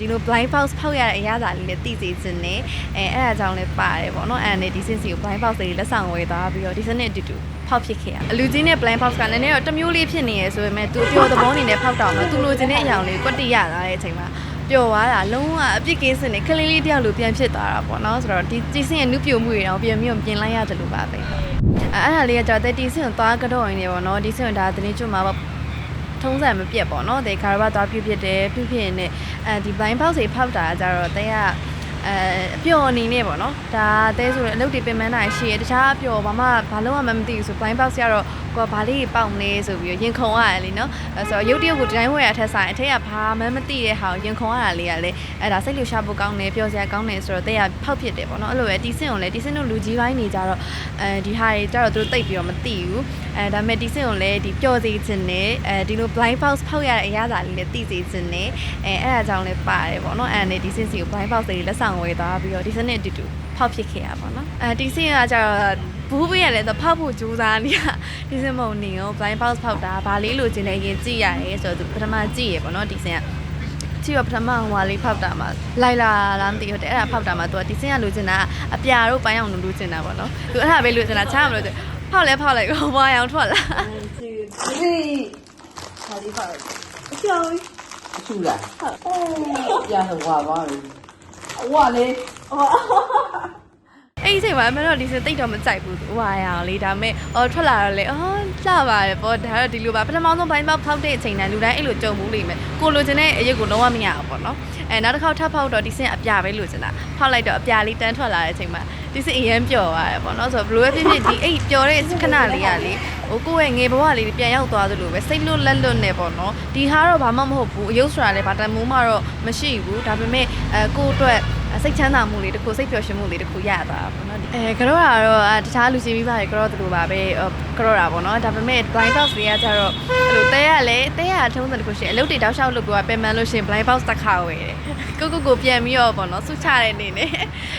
ဒီလို blind box ဖောက်ရတဲ့အရာသာလေးလည်းသိစေချင်တယ်အဲအဲ့ဒါကြောင့်လည်းပါတယ်ပေါ့နော်အဲ့ဒါနဲ့ဒီစင်စီကို blind box တွေလက်ဆောင်ဝယ်သွားပြီးတော့ဒီစနစ်အတူတူဖောက်ဖြစ်ခဲ့ရအလူကြီးနဲ့ blind box ကလည်းနည်းတော့တစ်မျိုးလေးဖြစ်နေရဆိုပေမဲ့သူအပြောသဘောအနေနဲ့ဖောက်တောင်မှသူလိုချင်တဲ့အရာလေးကွက်တိရလာတဲ့အချိန်မှာပျော်သွားတာလုံးဝအပြစ်ကင်းစင်နေကလေးလေးတယောက်လိုပြန်ဖြစ်သွားတာပေါ့နော်ဆိုတော့ဒီဒီစင်ရဲ့နုပြိုမှုတွေတော့ပြန်ပြီးတော့ပြင်လိုက်ရတယ်လို့ပါပဲအဲ့အဲ့ဒါလေးကကြောင့်တဲ့ဒီစင်ကိုသွားကတော့ရင်းနေပေါ့နော်ဒီစင်ကိုဒါသတင်းကျွတ်မှာပေါ့ ထုံးစံမပြတ်ပေါ့နော်ဒီကာရဘသွားပြုတ်ဖြစ်တယ်ပြုတ်ဖြစ်ရင်လည်းအဲဒီ blind box တွေဖောက်တာကြတော့တဲက အဲအပျော်အနေနဲ့ပေါ့နော်ဒါတဲဆိုရင်အလုပ်တွေပင်ပန်းတာရှိရတခြားအပျော်ဘာမှဘာလို့မှမသိဘူးဆို blind box ကျတော့ကိုကဘာလေးပေါက်နေဆိုပြီးရင်ခုန်ရတယ်လीနော်အဲဆိုတော့ရုပ်တရက်ကိုဒီတိုင်းဝယ်ရထက်ဆိုင်အထက်ကဘာမှမသိတဲ့ဟာကိုရင်ခုန်ရတာလေးကလည်းအဲဒါစိတ်လှရှာဖို့ကောင်းတယ်ပျော်စရာကောင်းတယ်ဆိုတော့တဲကဖောက်ဖြစ်တယ်ပေါ့နော်အဲ့လိုပဲတီးစင်ကိုလည်းတီးစင်တို့လူကြီးပိုင်းနေကြတော့အဲဒီဟာတွေကြတော့သူတို့တိတ်ပြီးတော့မသိဘူးအဲဒါပေမဲ့တီးစင်ကိုလည်းဒီပျော်စေခြင်းနဲ့အဲဒီလို blind box ဖောက်ရတဲ့အရာသာလေးလည်းသိစေခြင်းနဲ့အဲအဲ့ဒါကြောင့်လည်းပါတယ်ပေါ့နော်အဲ့ဒါနဲ့ဒီစင်စီကို blind box တွေလက်ဆောင်ဆောင်ဝယ်သွားပြီးတော့ဒီစနစ်အတူတူဖောက်ဖြစ်ခဲ့ရပါတော့အဲဒီစင်ကကြတော့ဘူးပေးရတယ်ဆိုဖောက်ဖို့ကြိုးစားနေရဒီစင်မုံနေရော blind box ဖောက်တာဘာလေးလိုချင်လဲရင်ကြည့်ရတယ်ဆိုတော့သူပထမကြည့်ရပေါ့နော်ဒီစင်ကကြည့်တော့ပထမဟိုလေးဖောက်တာမှာလိုက်လာလားမသိဘူးတဲ့အဲ့ဒါဖောက်တာမှာ तू ဒီစင်ကလိုချင်တာအပြာတို့ပိုင်းအောင်လိုချင်တာပေါ့နော် तू အဲ့ဒါပဲလိုချင်တာချားမလို့ဆိုဖောက်လဲဖောက်လိုက်ကိုဘွားအောင်ထွက်လာ1 2 3ဟောဒီဖောက်အချူလားဟုတ်အော်ရဟွာပါဘူး ဟိုကလေအဲ့ဒီချိန်မှာအမတော့ဒီစတိတ်တော့မကြိုက်ဘူးဟွာရအောင်လေဒါပေမဲ့အော်ထွက်လာတော့လေအော်လှပါတယ်ပေါ့ဒါတော့ဒီလိုပါပထမဆုံးဘိုင်းပေါက်ဖောက်တဲ့အချိန်တိုင်းလူတိုင်းအဲ့လိုကြုံမှုလိမ့်မယ်ကိုလိုချင်တဲ့အရက်ကိုလုံးဝမရအောင်ပေါ့နော်အဲနောက်တစ်ခေါက်ထပ်ဖောက်တော့ဒီစင်အပြပဲလိုချင်တာဖောက်လိုက်တော့အပြလေးတန်းထွက်လာတဲ့အချိန်မှာ ဒီစင်းအရင်ပျော်သွားတယ်ပေါ့နော်ဆိုတော့ဘလို့ပဲဖြစ်ဖြစ်ဒီအဲ့ပျော်တဲ့ခဏလေးကလေဟိုကိုယ့်ရဲ့ငယ်ဘဝလေးပြန်ရောက်သွားသလိုပဲစိတ်လွတ်လက်လွတ်နေပေါ့နော်ဒီဟာတော့ဘာမှမဟုတ်ဘူးအယုတ်ဆိုတာလည်းဘာတန်မိုးမှတော့မရှိဘူးဒါပေမဲ့အဲကိုယ့်အတွက် စိတ်ချမ်းသာမှုလေးတစ်ခုစိတ်ပျော်ရွှင်မှုလေးတစ်ခုရတာပေါ့နော်အဲကြောတာတော့အဲတခြားလူချင်းပြီးပါတယ်ကြောတို့လိုပါပဲကြောတာပေါ့နော်ဒါပေမဲ့ blind box တွေကကျတော့အဲ့လိုတဲရလဲတဲရထုံးစံတစ်ခုရှိအလုပ်တွေတောက်လျှောက်လုပ်ပြီးတော့ပြန်မှန်လို့ရှိရင် blind box တစ်ခါဝယ်တယ်ကိုကိုကိုပြန်ပြီးတော့ပေါ့နော်စုချတဲ့အနေနဲ့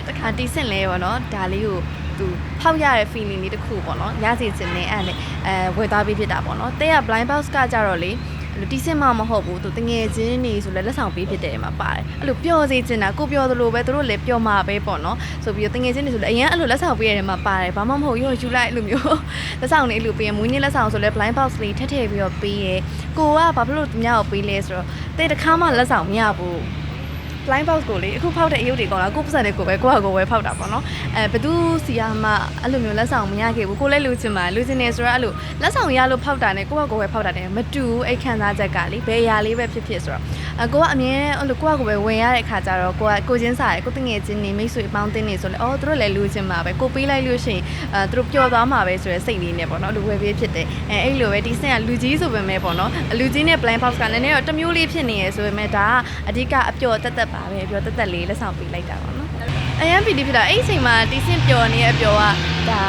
တခါတီးစင်လဲပေါ့နော်ဒါလေးကိုသူဖောက်ရတဲ့ feeling လေးတစ်ခုပေါ့နော်ရစီခြင်းနဲ့အဲ့နဲ့အဲဝယ်သွားပြီးဖြစ်တာပေါ့နော်တဲရ blind box ကကြတော့လေ အဲ့လိုတီးစင်မှမဟုတ်ဘူးသူတငယ်ချင်းနေဆိုလဲလက်ဆောင်ပေးဖြစ်တယ်မှာပါတယ်အဲ့လိုပျော်စေချင်တာကိုပျော်သလိုပဲသူတို့လည်းပျော်မှာပဲပေါ့နော်ဆိုပြီးတော့တငယ်ချင်းနေဆိုလဲအရင်အဲ့လိုလက်ဆောင်ပေးရတယ်မှာပါတယ်ဘာမှမဟုတ်ရောယူလိုက်အဲ့လိုမျိုးလက်ဆောင်လေးအဲ့လိုပေးရင်မွေးနေ့လက်ဆောင်ဆိုလဲ blind box လေးထည့်ထည့်ပြီးတော့ပေးရကိုကဘာဖြစ်လို့ညောက်ပေးလဲဆိုတော့တဲ့တစ်ခါမှလက်ဆောင်မရဘူး blind box ကိုလေအခုဖောက်တဲ့အယုတ်တွေကောင်းလားကိုပတ်စံတွေကိုပဲကိုယ့်ဟာကိုယ်ပဲဖောက်တာပေါ့နော်အဲဘသူစီယာမှအဲ့လိုမျိုးလက်ဆောင်မရခဲ့ဘူးကိုလည်းလူချင်ပါလူချင်နေဆိုတော့အဲ့လိုလက်ဆောင်ရလို့ဖောက်တာနဲ့ကိုယ့်ဟာကိုယ်ပဲဖောက်တာနဲ့မတူဘူးအဲ့ခံစားချက်ကလေဘယ်အရာလေးပဲဖြစ်ဖြစ်ဆိုတော့အကိုကအမြဲအဲ့လိုကိုယ့်ဟာကိုယ်ပဲဝင်ရတဲ့အခါကျတော့ကိုကကိုချင်းစားရကိုတငယ်ချင်းနေမိတ်ဆွေအပေါင်းအသင်းနေဆိုလဲအော်သူတို့လည်းလူချင်ပါပဲကိုပေးလိုက်လို့ရှိရင်အဲသူတို့ပျော်သွားမှာပဲဆိုတဲ့စိတ်လေးနဲ့ပေါ့နော်လူဝယ်ပေးဖြစ်တယ် အဲအဲ့လိုပဲဒီစင်ကလူကြီးဆိုပေမဲ့ပေါ့နော်လူကြီးနဲ့ blind box ကလည်းနည်းတော့တစ်မျိုးလေးဖြစ်နေရဆိုပေမဲ့ဒါကအဓိကအပျော်တက်တက်ပါပဲပျော်တက်တက်လေးလက်ဆောင်ပေးလိုက်တာပေါ့နော် အရန်ပီတီဖြစ်တာအဲ့ဒီအချိန်မှာဒီစင်ပျော်နေတဲ့အပျော်ကဒါ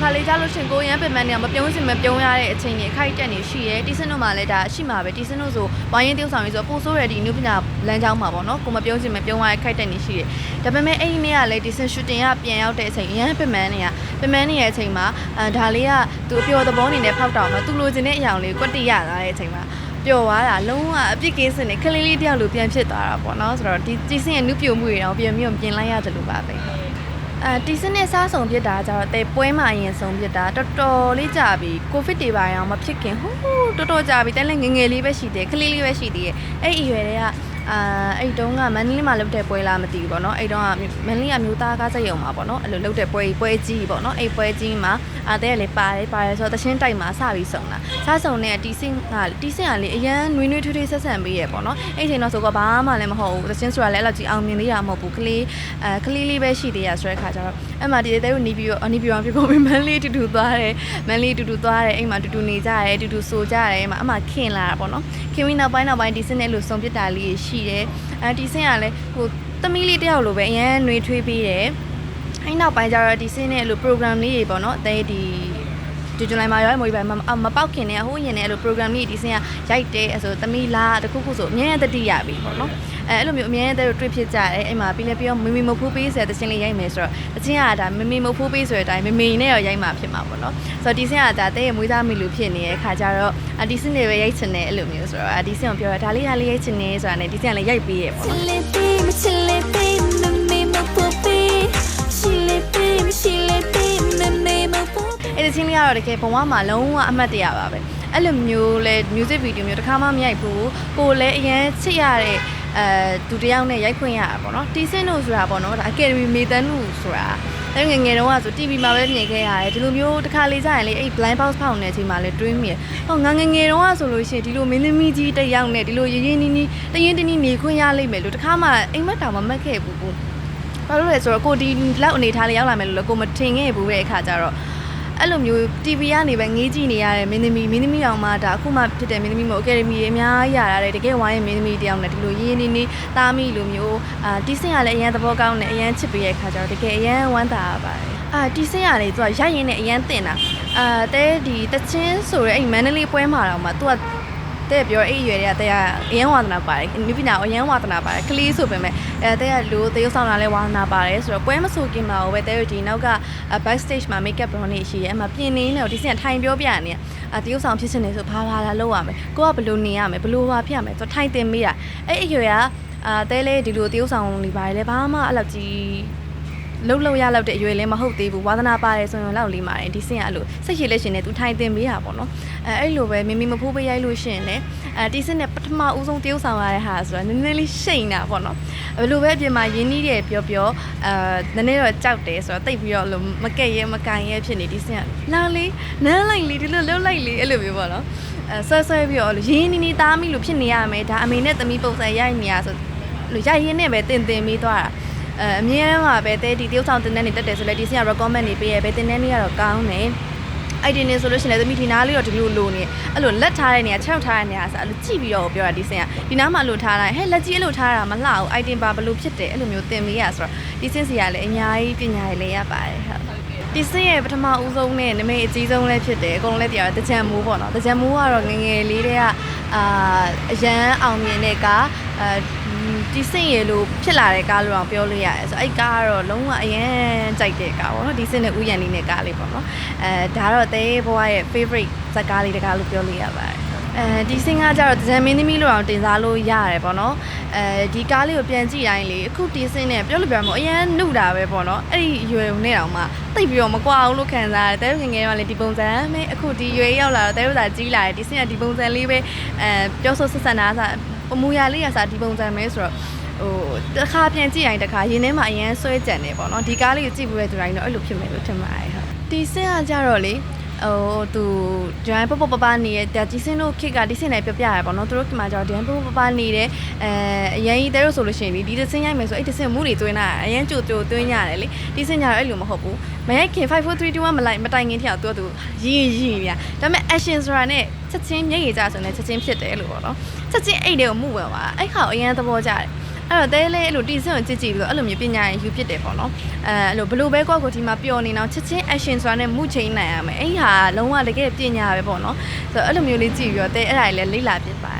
ခါလေးကြလို့ရှရင်ကိုရန်ပင်မနေအောင်မပြုံးစင်မပြုံးရတဲ့အချိန်ကြီးအခိုက်အတက်နေရှိရဲဒီစင်တို့မှလည်းဒါရှိမှာပဲဒီစင်တို့ဆိုဝိုင်းရင် tiêu ဆောင်ရေးဆိုပို့ဆိုးရတဲ့ဒီနုပညာလမ်းကြောင်းမှာပေါ့နော်ကိုမပြုံးစင်မပြုံးရတဲ့ခိုက်တက်နေရှိတယ်ဒါပေမဲ့အဲ့ဒီနေ့ကလည်းဒီစင်ရှူတင်ကပြန်ရောက်တဲ့အချိန်ရန်ပင်မနေရပင်မနေရဲ့အချိန်မှာအဲဒါလေးကသူအပျော်သဘောအနေနဲ့ဖောက်တောင်မှာသူလိုချင်တဲ့အရာလေးကွက်တိရလာတဲ့အချိန်မှာ ပျော်သွားတာလုံးဝအပြစ်ကင်းစင်နေကလေးလေးတယောက်လိုပြန်ဖြစ်သွားတာပေါ့နော်ဆိုတော့ဒီတီစင်ရဲ့နုပြိုမှုတွေတော့ပြန်ပြီးတော့ပြင်လိုက်ရတယ်လို့ပါပဲအဲတီစင်နဲ့စားဆောင်ဖြစ်တာကြတော့တဲပွဲမှာအရင်ဆုံးဖြစ်တာတော်တော်လေးကြာပြီကိုဗစ်တွေပါရောမဖြစ်ခင်ဟိုးတော်တော်ကြာပြီတဲလည်းငယ်ငယ်လေးပဲရှိတယ်ကလေးလေးပဲရှိသေးတယ်အဲ့အရွယ်တွေကအာအဲ့တုန်းကမန္တလေးမှာလုပ်တဲ့ပွဲလားမသိဘူးပေါ့နော်အဲ့တုန်းကမန္တလေးကမျိုးသားကားစက်ရုံမှာပေါ့နော်အဲ့လိုလုပ်တဲ့ပွဲကြီးပွဲကြီးပေါ့နော်အဲ့ပွဲကြီးမှာ အာတဲ့ကလည်းပါတယ်ပါတယ်ဆိုတော့တချင်းတိုက်မှာစပြီးစုံတာစစုံတဲ့တီစင်ကတီစင်ကလေအရန်နွေးနွေးထွေးထွေးဆက်ဆံပေးရပေါ့နော်အဲ့ချိန်တော့ဆိုတော့ဘာမှလည်းမဟုတ်ဘူးတချင်းဆိုတာလည်းအဲ့လိုကြီးအောင်မြင်သေးတာမဟုတ်ဘူးကလေးအဲကလေးလေးပဲရှိသေးရဆိုတဲ့ခါကျတော့အဲ့မှာဒီတဲ့ကိုနီးပြီးတော့နီးပြီးတော့ပြကုန်ပြီးမန်လေးတူတူသွားတယ်မန်လေးတူတူသွားတယ်အိမ်မှာတူတူနေကြတယ်တူတူဆိုကြတယ်အဲ့မှာအမှခင်လာတာပေါ့နော်ခင်ပြီးနောက်ပိုင်းနောက်ပိုင်းဒီစင်နဲ့လို့စုံပြစ်တာလေးရှိတယ်အဲဒီစင်ကလည်းဟိုသမီးလေးတယောက်လိုပဲအရန်နှွေးထွေးပေးတယ် အဲ့နောက်ပိုင်းကျတော့ဒီစင်းနဲ့အဲ့လို program လေးတွေပေါ့နော်အဲဒီဂျူဂျွန်လိုင်းမှာရောမွေးပဲမမပေါက်ခင်နဲ့ဟိုးရင်နဲ့အဲ့လို program ကြီးဒီစင်ကရိုက်တယ်အဲ့ဆိုသမီးလားတခုခုဆိုအမြဲတတိရပြီပေါ့နော်အဲအဲ့လိုမျိုးအမြဲတည်းတွေ့ဖြစ်ကြတယ်အဲ့မှာပြီးလဲပြီးတော့မမီမဖိုးပေးဆိုတဲ့တခြင်းလေးရိုက်မယ်ဆိုတော့တခြင်းကဒါမမီမဖိုးပေးဆိုတဲ့အတိုင်းမမီနဲ့ရောရိုက်မှာဖြစ်မှာပေါ့နော်ဆိုတော့ဒီစင်ကဒါတဲ့ရဲ့မွေးသားမိလူဖြစ်နေတဲ့ခါကျတော့အဒီစင်တွေပဲရိုက်ချင်တယ်အဲ့လိုမျိုးဆိုတော့အဒီစင်ကိုပြောတာဒါလေးဒါလေးရိုက်ချင်နေဆိုတာနဲ့ဒီစင်ကလည်းရိုက်ပေးရပေါ့နော် popi. အဲ့ဒီချင်းလေးကတော့တကယ်ဘဝမှာလုံးဝအမှတ်တရပါပဲအဲ့လိုမျိုးလဲ music video မျိုးတစ်ခါမှမရိုက်ဘူးကိုလည်းအရင်ချစ်ရတဲ့အဲသူတယောက်နဲ့ရိုက်ခွင့်ရတာပေါ့နော်တီစင်တို့ဆိုတာပေါ့နော်ဒါ Academy မေတန်းလူဆိုတာအဲ့ငယ်ငယ်တုန်းကဆို TV မှာပဲမြင်ခဲ့ရတယ်ဒီလိုမျိုးတစ်ခါလေးကြာရင်လေအဲ့ blind box ဖောက်နေတဲ့အချိန်မှာလဲတွေးမိရဟောငါငယ်ငယ်တုန်းကဆိုလို့ရှိရင်ဒီလိုမင်းသမီးကြီးတစ်ယောက်နဲ့ဒီလိုရင်းရင်းနီးနီးတရင်တနည်းနေခွင့်ရလိမ့်မယ်လို့တစ်ခါမှအိမ်မက်တောင်မမက်ခဲ့ဘူးဘူးဘာလို့လဲဆိုတော့ကိုဒီလောက်အနေထားလေးရောက်လာမယ်လို့လည်းကိုမထင်ခဲ့ဘူးတဲ့အခါကျတော့ အဲ့လိုမျိုး TV ကနေပဲငေးကြည့်နေရတဲ့မင်းသမီးမင်းသမီးအောင်မှဒါအခုမှဖြစ်တဲ့မင်းသမီးမို့ Academy အများကြီးရတာတဲ့တကယ်ဝိုင်းရဲ့မင်းသမီးတယောက်နဲ့ဒီလိုရင်းရင်းနေနေသားမိလိုမျိုးအာတီးစင်ကလည်းအရန်သဘောကောင်းတယ်အရန်ချစ်ပေးရဲ့အခါကျတော့တကယ်အရန်ဝမ်းသာရပါတယ်အာတီးစင်ကလေသူကရိုက်ရင်းနဲ့အရန်တင်တာအာတဲဒီတချင်းဆိုရဲအဲ့မန္တလေးပွဲမှာတော့မှသူက တဲ့ပြောအဲ့အရွယ်တွေကတဲ့အရန်ဝါသနာပါတယ်မိပညာအရန်ဝါသနာပါတယ်ကလေးဆိုပေမဲ့အဲတဲ့ကလူသေဆောင်လာလဲဝါသနာပါတယ်ဆိုတော့ပွဲမဆိုခင်မှာပဲတဲ့ဒီနောက်က backstage မှာ makeup ဘရောနေရှိရဲအမှပြင်နေနေတော့ဒီစင်ထိုင်ပြောပြနေအတရုပ်ဆောင်ဖြစ်နေဆိုဘာဘာလာလောက်ရမယ်ကိုကဘလို့နေရမယ်ဘလို့ဟာဖြစ်ရမယ်ဆိုထိုင်တင်မိတာအဲ့အရွယ်ကအာတဲလေဒီလိုတရုပ်ဆောင်နေပါတယ်လေဘာမှအဲ့လောက်ကြီး လှုပ်လှုပ်ရလောက်တဲ့အရွယ်လည်းမဟုတ်သေးဘူးဝါသနာပါတယ်ဆိုရင်လောက်လေးပါတယ်ဒီစင်ကအဲ့လိုစိတ်ရှိလက်ရှင်နဲ့သူထိုင်တင်ပေးတာပေါ့နော်အဲအဲ့လိုပဲမိမိမဖိုးပေးရိုက်လို့ရှိရင်လည်းအဲဒီစင်နဲ့ပထမဦးဆုံးတရုပ်ဆောင်ရတဲ့ဟာဆိုတော့နည်းနည်းလေးရှိန်တာပေါ့နော်ဘယ်လိုပဲအပြင်မှာရင်းနှီးတယ်ပြောပြောအဲနည်းနည်းတော့ကြောက်တယ်ဆိုတော့တိတ်ပြီးတော့လို့မကက်ရဲမကန်ရဲဖြစ်နေဒီစင်ကလာလေးနန်းလိုက်လေးဒီလိုလှုပ်လိုက်လေးအဲ့လိုမျိုးပေါ့နော်အဲဆွဲဆွဲပြီးတော့ရင်းနီးနီးသားမိလို့ဖြစ်နေရမယ်ဒါအမေနဲ့သမီးပုံစံရိုက်နေရဆိုလို့ရိုက်ရင်းနဲ့ပဲတင်တင်ပြီးသွားတာ အဲအမြဲတမ်းမှာပဲတဲဒီတရုပ်ဆောင်တင်တဲ့နေတက်တယ်ဆိုလဲဒီစင်က recommend နေပေးရဲပဲတင်တဲ့နေကတော့ကောင်းတယ်အိုက်ဒီနေဆိုလို့ရှိရင်လည်းသမီးဒီနားလေးတော့ဒီလိုလိုနေအဲ့လိုလက်ထားတဲ့နေရာခြေထောက်ထားတဲ့နေရာဆိုအဲ့လိုကြည့်ပြီးတော့ပြောတာဒီစင်ကဒီနားမှာလို့ထားလိုက်ဟဲ့လက်ကြီးအဲ့လိုထားတာမလှဘူးအိုက်တင်ပါဘလို့ဖြစ်တယ်အဲ့လိုမျိုးတင်ပေးရဆိုတော့ဒီစင်စီကလည်းအများကြီးပညာရည်လည်းရပါတယ်ဟုတ်ဒီစင်ရဲ့ပထမဦးဆုံးနဲ့နမိတ်အကြီးဆုံးလည်းဖြစ်တယ်အကုန်လုံးလည်းတရားတကြံမိုးပေါ့နော်တကြံမိုးကတော့ငယ်ငယ်လေးတွေကအာအရန်အောင်မြင်တဲ့ကအာ ဒီစင်ရလို့ဖြစ်လာတဲ့ကားလို့တော့ပြောလို့ရတယ်ဆိုတော့အဲ့ကားကတော့လုံးဝအရင်ကြိုက်တဲ့ကားပေါ့နော်ဒီစင်နဲ့ဥယျာဉ်လေးနဲ့ကားလေးပေါ့နော်အဲဒါတော့တဲဘွားရဲ့ favorite ဇာတ်ကားလေးတကားလို့ပြောလို့ရပါတယ်အဲဒီစင်ကကြတော့ဒဇန်မင်းသမီးလို့အောင်တင်စားလို့ရတယ်ပေါ့နော်အဲဒီကားလေးကိုပြန်ကြည့်တိုင်းလေအခုဒီစင်နဲ့ပြောလို့ပြောမှာအရင်နှုတ်တာပဲပေါ့နော်အဲ့ဒီရွယ်ုံနဲ့တောင်မှတိတ်ပြီးတော့မကွာဘူးလို့ခံစားရတယ်တဲငယ်ငယ်ကလည်းဒီပုံစံမဲအခုဒီရွယ်ရောက်လာတော့တဲဥသာကြီးလာတယ်ဒီစင်ကဒီပုံစံလေးပဲအဲပြောဆိုဆက်ဆံတာဆို အမူအရာလေးကစားဒီပုံစံပဲဆိုတော့ဟိုတစ်ခါပြန်ကြည့်ရင်တစ်ခါရင်းထဲမှာအရင်ဆွဲကြံနေပေါ့နော်ဒီကားလေးကိုကြည့်ပြီးရတဲ့တိုင်းတော့အဲ့လိုဖြစ်မယ်လို့ထင်ပါတယ်ဟုတ်ဒီစင်ကကြတော့လေဟိုသူဂျိုင်းပပပပနေတဲ့ဒါကြီးစင်တို့ခစ်ကဒီစင်နဲ့ပြပြရပေါ့နော်သူတို့ကမှကြတော့ဒီပပပပနေတဲ့အဲအရင်ကြီးတဲတို့ဆိုလို့ရှိရင်ဒီဒီစင်ရိုက်မယ်ဆိုအဲ့ဒီစင်မူတွေသွင်းတာအရင်ကြိုကြိုသွင်းရတယ်လေဒီစင်ကြတော့အဲ့လိုမဟုတ်ဘူးမရိုက်ခင်5 4 3 2 1မလိုက်မတိုင်ခင်ထအောင်သူကသူရင်းရင်းပြဒါပေမဲ့ action ဆိုတာနဲ့ချက်ချင်းမျက်ရည်ကျဆိုနေချက်ချင်းဖြစ်တယ်လို့ပေါ့နော် ချက်ချင်းအဲ့တွေကိုမှုဝင်သွားအဲ့ခါကိုအရင်သဘောကျတယ်အဲ့တော့တဲလဲအဲ့လိုတီစင်ကိုကြည့်ကြည့်ပြီးတော့အဲ့လိုမျိုးပညာရင်ယူဖြစ်တယ်ပေါ့နော်အဲအဲ့လိုဘလို့ပဲကွာကိုဒီမှာပျော်နေတော့ချက်ချင်း action ဆိုတာနဲ့မှုချိန်နိုင်ရမယ်အဲ့ဟာလုံးဝတကယ်ပညာပဲပေါ့နော်ဆိုတော့အဲ့လိုမျိုးလေးကြည့်ပြီးတော့တဲအဲ့ဒါကြီးလဲလိမ့်လာဖြစ်ပါတယ်